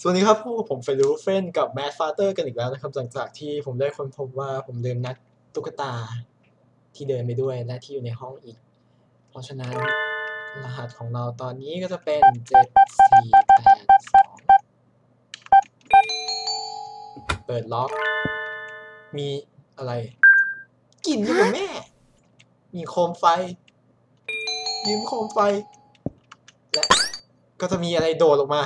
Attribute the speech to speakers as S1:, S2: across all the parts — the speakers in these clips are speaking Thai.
S1: สวัสดีครับพวกผมเฟรูเฟนกับแม d ฟาเตอร์กันอีกแล้วนะครับหลังจากที่ผมได้ค้นพบว่าผมลืมนัดตุ๊กตาที่เดินไปด้วยและที่อยู่ในห้องอีก เพราะฉะนั้นรหัสของเราตอนนี้ก็จะเป็น 7482 เปิดล็อก มีอะไรกลิ่นอยู่กับแม่ มีโคมไฟยืมโคมไฟ และก็จะมีอะไรโดดออกมา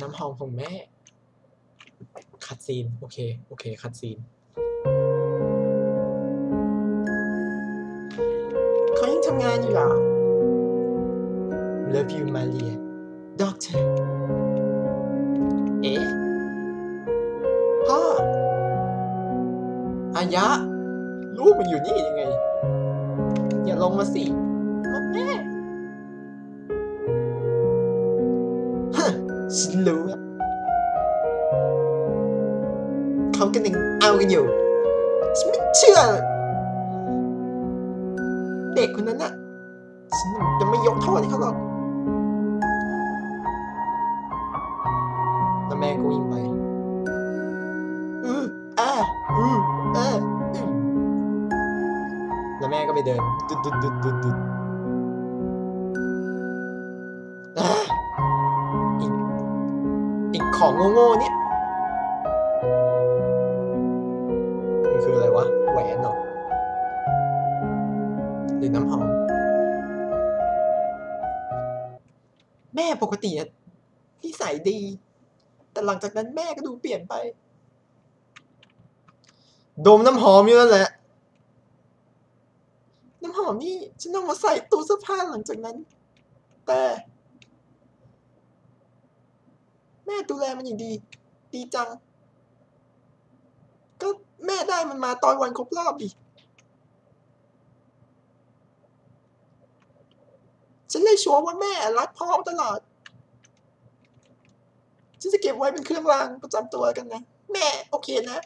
S1: น้ำหอมของแม่ คัดซีน โอเค โอเค คัดซีนเขายังทำงานอยู่หรอ Love you Maria Doctor เอ๊ะพ่ออายะ ลูกมันอยู่นี่ยังไง อย่าลงมาสิ เขากำลังเอากันอยู่ฉันไม่เชื่อ เด็กคนนั้นน่ะฉันจะไม่ยกโทษให้เขาหรอกแล้วแม่ก็วิ่งไปอืออ่าอืออออืมแล้วแม่ก็ไปเดินดุดดุดดุดดุดดุดอ่าอีกอีกของโง่ๆเนี่ย หรือน้ำหอม แม่ปกติอะนิสัยดี แต่หลังจากนั้นแม่ก็ดูเปลี่ยนไป ดมน้ำหอมอยู่นั่นแหละ น้ำหอมนี่ฉันเอามาใส่ตู้เสื้อผ้าหลังจากนั้น แต่ แม่ดูแลมันอย่างดี ดีจัง ก็แม่ได้มันมาตอนวันครบรอบดิ ฉันเลยชัวร์ว่าแม่รักพ่อตลอด ฉันจะเก็บไว้เป็นเครื่องรางประจำตัวกันนะ แม่โอเคนะ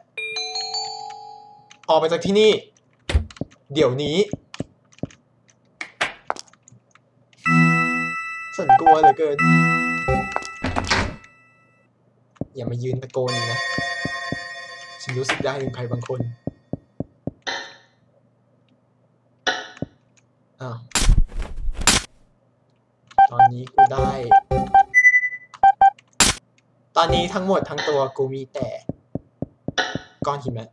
S1: ออกไปจากที่นี่ เดี๋ยวนี้ ฉันกลัวเหลือเกิน อย่ามายืนตะโกนนะ ฉันรู้สึกได้ถึงใครบางคน อ้าว อนนี้กูได้ ตอนนี้ทั้งหมดทั้งตัวกูมีแต่ ก้อนหิมะ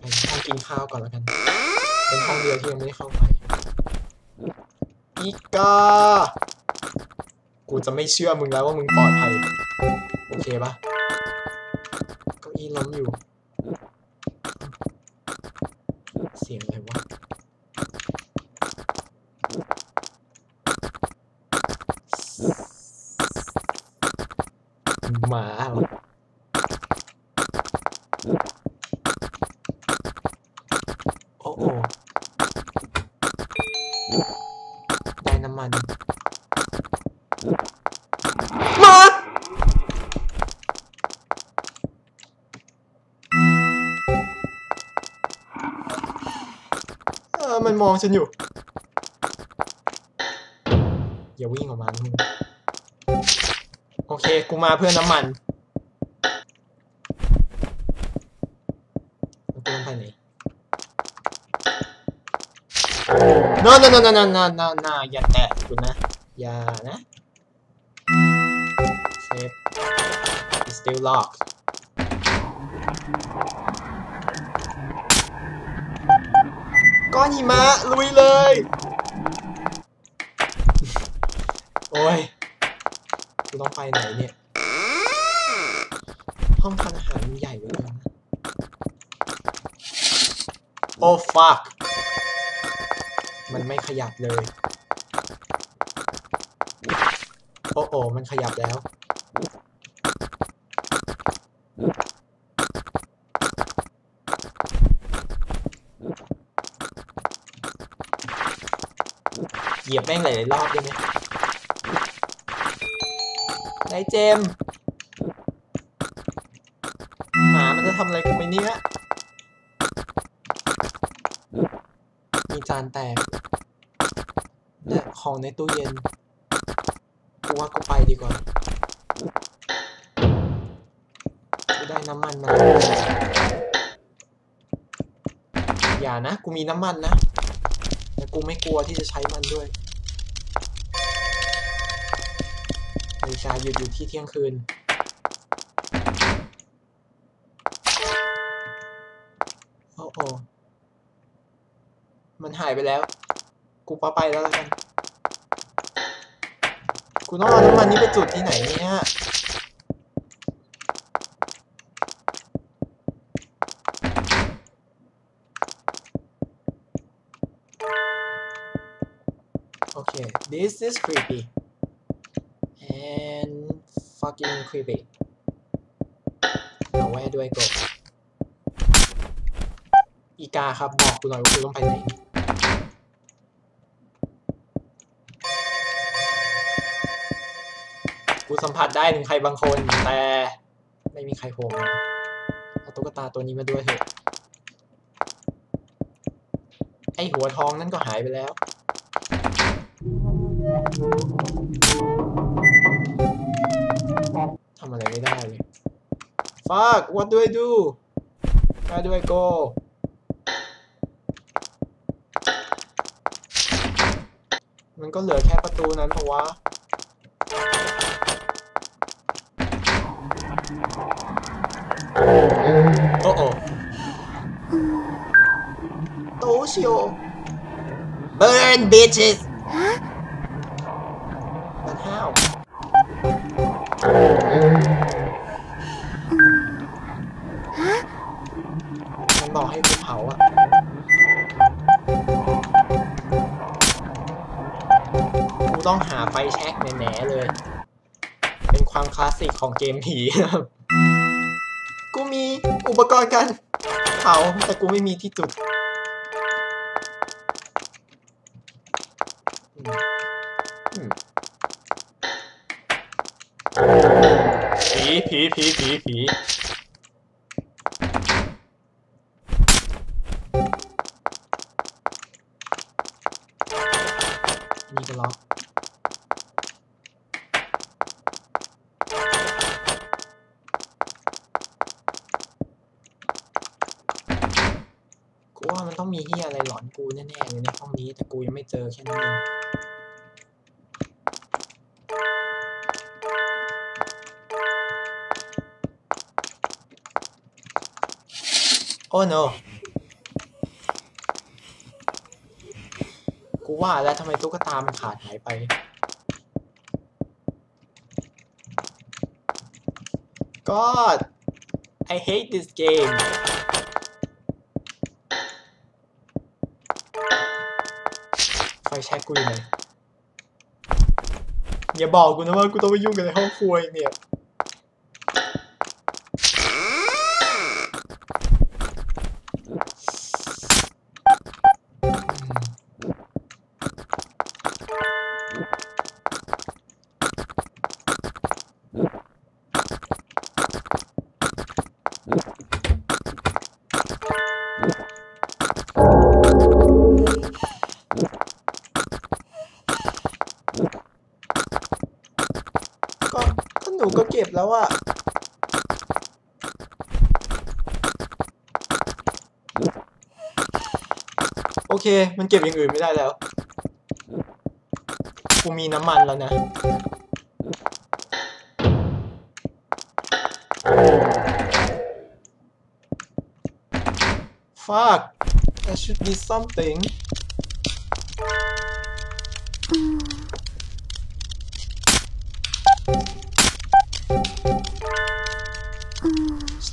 S1: ไปห้องกินข้าวก่อนแล้วกัน เป็นห้องเดียวที่ยังไม่ได้เข้าไป อีกา กูจะไม่เชื่อมึงแล้วว่ามึงปลอดภัย โอเคปะเก้าอี้ล้มอยู่ เสียงอะไรวะ หมาเหรอ โอ้ได้น้ำมันมาเออมันมองฉันอยู่ อย่าวิ่งออกมาโอเค กูมาเพื่อน้ำมัน โน่นโน่นโน่นโน่นโน่อย่าแตะกูนะ อย่านะ save it's still locked ก้อนหิมะลุยเลย โอ้ยกูต้องไปไหนเนี่ย ห้องทานอาหารมันใหญ่เลยโอ้ fuck ไม่ขยับเลย โอ้โอมันขยับแล้ว เหยียบแม่งหลายๆรอบได้ไหมนายเจม หมามันจะทำอะไรกันไหมเนี่ยมีจานแตก และของในตู้เย็นกูว่ากูไปดีกว่ากูได้น้ำมันมาอย่านะ กูมีน้ำมันนะ แต่กูไม่กลัวที่จะใช้มันด้วยนาฬิกาหยุดอยู่ที่เที่ยงคืน โอ้โอมันหายไปแล้ว กูปาไปแล้วล้วกัน กูต้องเอาน้ำมันนี้ไปจุดที่ไหนเนี่ยโอเค this is creepy and fucking creepy เอาไว้ด้วยกบอีกาครับบอกกูหน่อยว่ากูต้องไปไหน สัมผัสได้ถึงใครบางคน แต่ไม่มีใครโผล่มาเอาตุ๊กตาตัวนี้มาด้วยเถอะไอหัวทองนั่นก็หายไปแล้ว ทำอะไรไม่ได้เลย Fuck what do I do Where do I go มันก็เหลือแค่ประตูนั้นเพราะว่า โตชิโอ Burn bitches มันห้าวมันบอกให้กูเผาอะกูต้องหาไฟแช็กแหน่ๆเลย เป็นความคลาสสิกของเกมผีนะครับ กูมีอุปกรณ์การเผาแต่กูไม่มีที่จุด ผีผีผีผีผีนี่ก็ล็อกกูว่ามันต้องมีเฮียอะไรหลอนกูแน่ๆเลยในห้องนี้แต่กูยังไม่เจอแค่นั้นเอง โอ้ no กูว่าแล้วทำไมตุ๊กตามันขาดหายไป God I hate this game ไฟแช็กกูอยู่ไหนอย่าบอกกูนะว่ากูต้องไปยุ่งกับในห้องครัวอีกเนี่ย หนูก็เก็บแล้วอะโอเค มันเก็บอย่างอื่นไม่ได้แล้ว กูมีน้ำมันแล้วนะ Fuck there should be something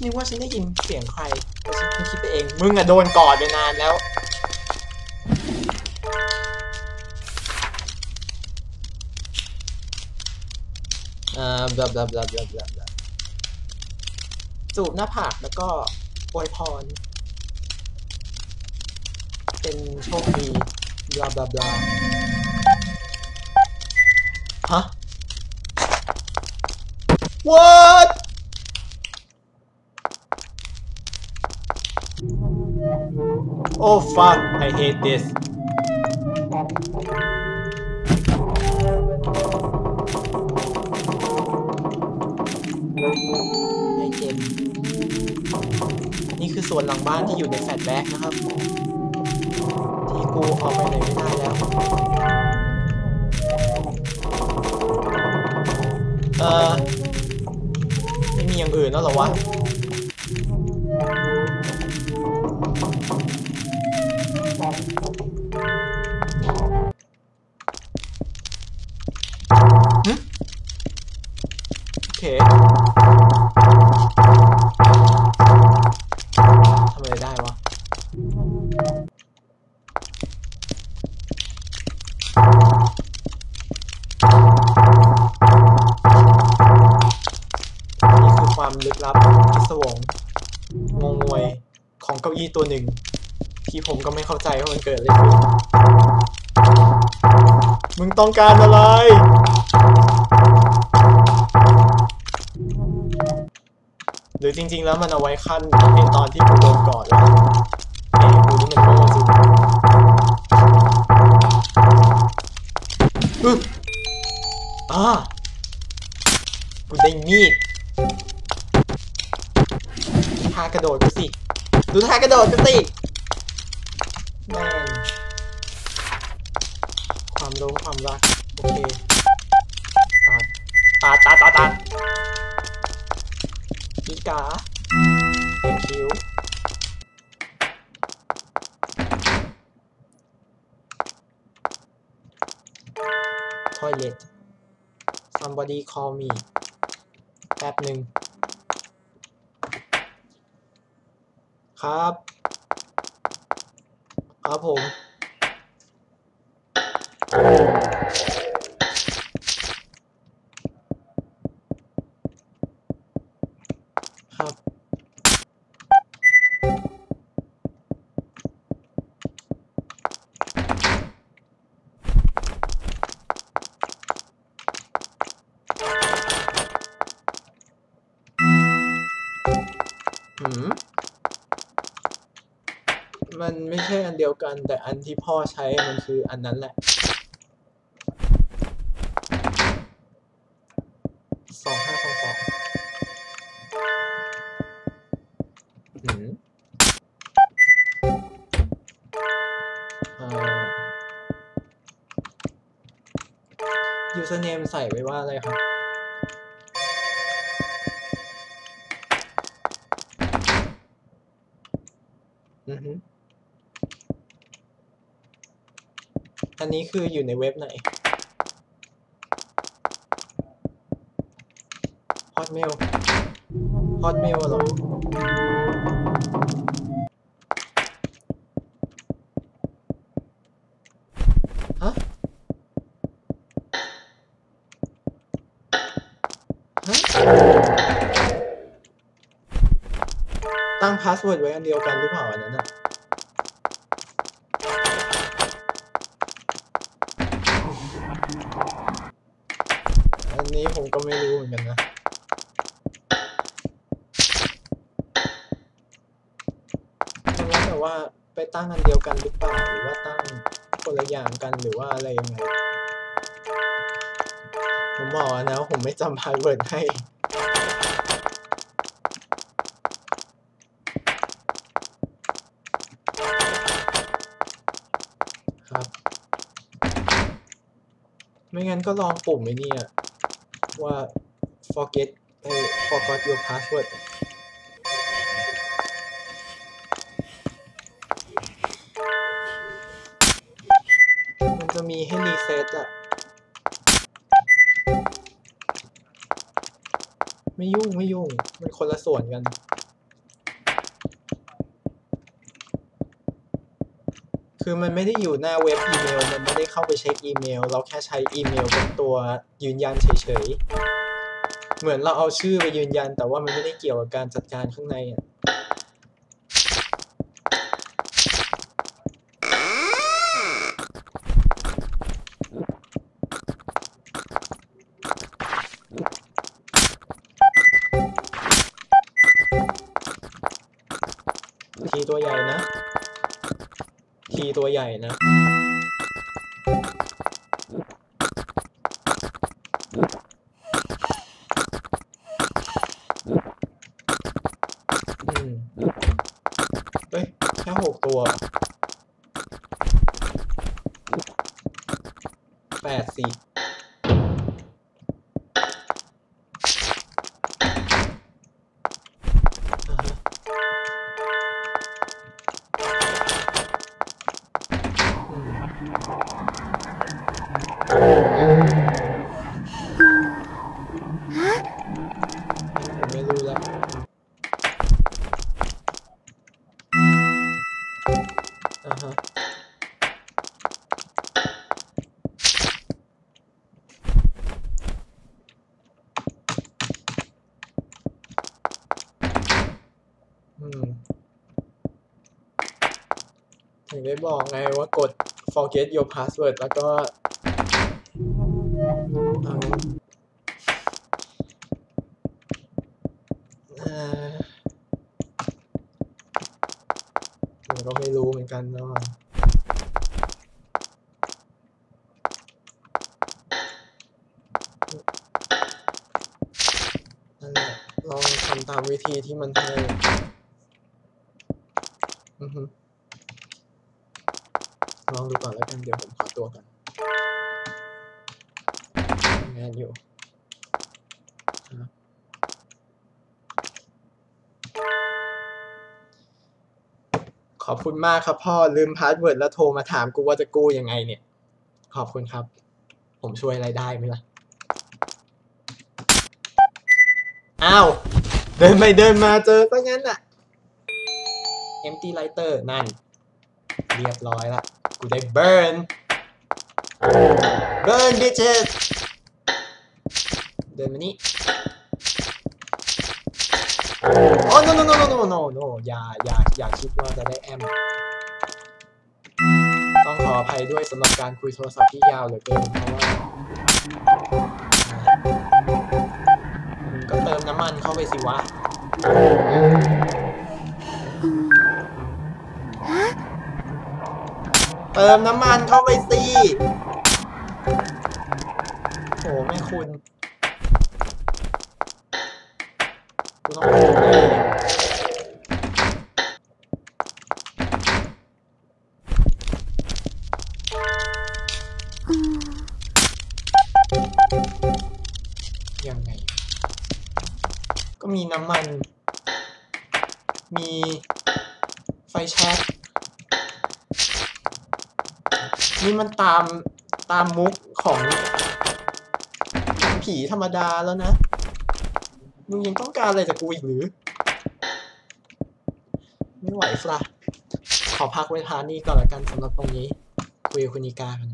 S1: นึกว่าฉันได้ยินเสียงใครแต่ฉันคงคิดไปเอง มึงอะโดนกอดไปนานแล้วอ่าบลาบลาบลาบลาบลาบลาจูบหน้าผากแล้วก็อวยพร เป็นโชคดีบลาบลาบลาฮะ What Oh fuck I hate this ไอเจมนี่คือส่วนหลังบ้านที่อยู่ในแฟลชแบ็กนะครับ ที่กูออกไปไหนไม่ได้แล้ว เออไม่มีอย่างอื่นแล้วเหรอวะ ตัวหนึ่ง ที่ผมก็ไม่เข้าใจว่ามันเกิดอะไรขึ้นมึงต้องการอะไร หรือจริงๆแล้วมันเอาไว้ขั้นในตอนที่กูโดนก่อนแล้วเอ้กูนี่มันโง่จริงอึ๊บอ่ากูได้มีด ดูท่ากระโดดสิแม่ความรู้ความรัก โอเค ตัด ตัด ตัด ตัด ตัดอีกาเป็นคิว toilet somebody call me แป๊บหนึ่งครับ ผม ใช่อันเดียวกัน แต่อันที่พ่อใช้มันคืออันนั้นแหละสองห้าสองสองหืมเอ่อ username ใส่ไว้ว่าอะไรครับ อันนี้คืออยู่ในเว็บไหน Hotmail Hotmail หรอฮะฮะ ตั้งพาสเวิร์ดไว้อันเดียวกันหรือเปล่าอันนั้นอะ ว่าไปตั้งอันเดียวกันหรือเปล่าหรือว่าตั้งคนละอย่างกันหรือว่าอะไรยังไงผมบอกแล้วนะผมไม่จำพาสเวิร์ดให้ครับไม่งั้นก็ลองปุ่มไอ้นี่ว่า forget เอ้ forgot your password ให้รีเซ็ตอะไม่ยุ่งไม่ยุ่ง มันคนละส่วนกัน คือมันไม่ได้อยู่หน้าเว็บอีเมล มันไม่ได้เข้าไปเช็คอีเมล เราแค่ใช้อีเมลเป็นตัวยืนยันเฉยๆ เหมือนเราเอาชื่อไปยืนยัน แต่ว่ามันไม่ได้เกี่ยวกับการจัดการข้างในอะ ตัวใหญ่นะ ผมไม่รู้แล้วอ่าฮะอืมถึงได้บอกไงว่ากด forget your password แล้วก็ ไม่รู้เหมือนกันเนาะนั่นแหละลองทำตามวิธีที่มันให้อือฮึลองดูก่อนแล้วกันเดี๋ยวผมขอตัวก่อนงานอยู่ ขอบคุณมากครับพ่อลืมพาสเวิร์ดแล้วโทรมาถามกูว่าจะกู้ยังไงเนี่ย ขอบคุณครับ ผมช่วยอะไรได้ไหมล่ะ อ้าว เดินไปเดินมาเจอซะงั้นอะ empty lighter นั่น เรียบร้อยละ กูได้ burn burn bitches เดินมานี่ โอ้ no no no no no no no อย่าอย่าอย่าคิดว่าจะได้แอม ต้องขออภัยด้วยสำหรับการคุยโทรศัพท์ที่ยาวเหลือเกินเพราะว่ามึงก็เติมน้ำมันเข้าไปสิวะเติมน้ำมันเข้าไปสิโหแม่คุณกูต้องพูดเอง แช็กนี่มันตามตามมุกของผีธรรมดาแล้วนะ มึงยังต้องการอะไรจากกูอีกหรือ ไม่ไหวฟละขอพักไว้พานี้ก่อนละกันสำหรับตรงนี้ คุยกับคุณนิกากัน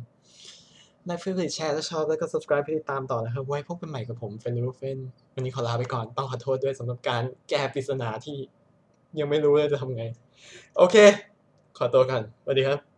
S1: ไลค์เพื่อนแชร์และชอบแล้วก็ subscribe เพื่อติดตามต่อนะครับ ไว้พบกันใหม่กับผมเฟนรูเฟนวันนี้ขอลาไปก่อน ต้องขอโทษด้วยสำหรับการแก้ปริศนาที่ ยังไม่รู้เลยจะทำไง โอเค ขอตัวกันสวัสดีครับ